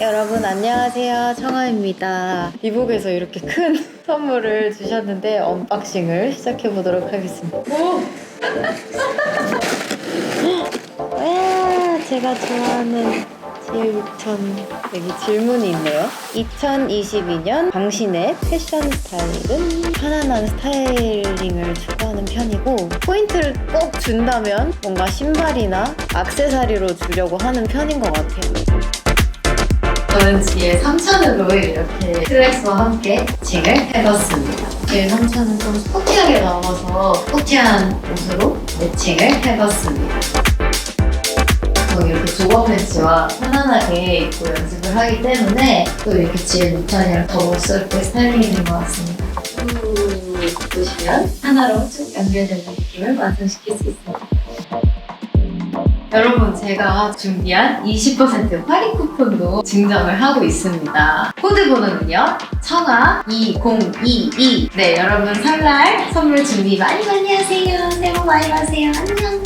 여러분 안녕하세요. 청아입니다. 이북에서 이렇게 큰 선물을 주셨는데 언박싱을 시작해 보도록 하겠습니다. 와 제가 좋아하는 질천 여기 질문이 있네요. 2022년 당신의 패션 스타일은 편안한 스타일링을 추구하는 편이고 포인트를 꼭 준다면 뭔가 신발이나 액세서리로 주려고 하는 편인 것 같아요 저는 뒤에 3천으로 이렇게 트랙스와 함께 칭을 해봤습니다. 뒤에 3천은 좀 스포티하게 나와서 스포티한 옷으로 매칭을 해봤습니다. 저 이렇게 조거 팬츠와 편안하게 입고 연습을 하기 때문에 또 이렇게 질 무찬이랑 더웠을 때 스타일링이 된 것 같습니다. 쭉 보시면 하나로 쭉 연결된 느낌을 완성시킬 수 있습니다. 여러분 제가 준비한 20% 할인 쿠폰도 증정을 하고 있습니다. 코드 번호는요. 청아 2022. 네 여러분 설날 선물 준비 많이 많이 하세요. 새해 복 많이 받으세요. 안녕.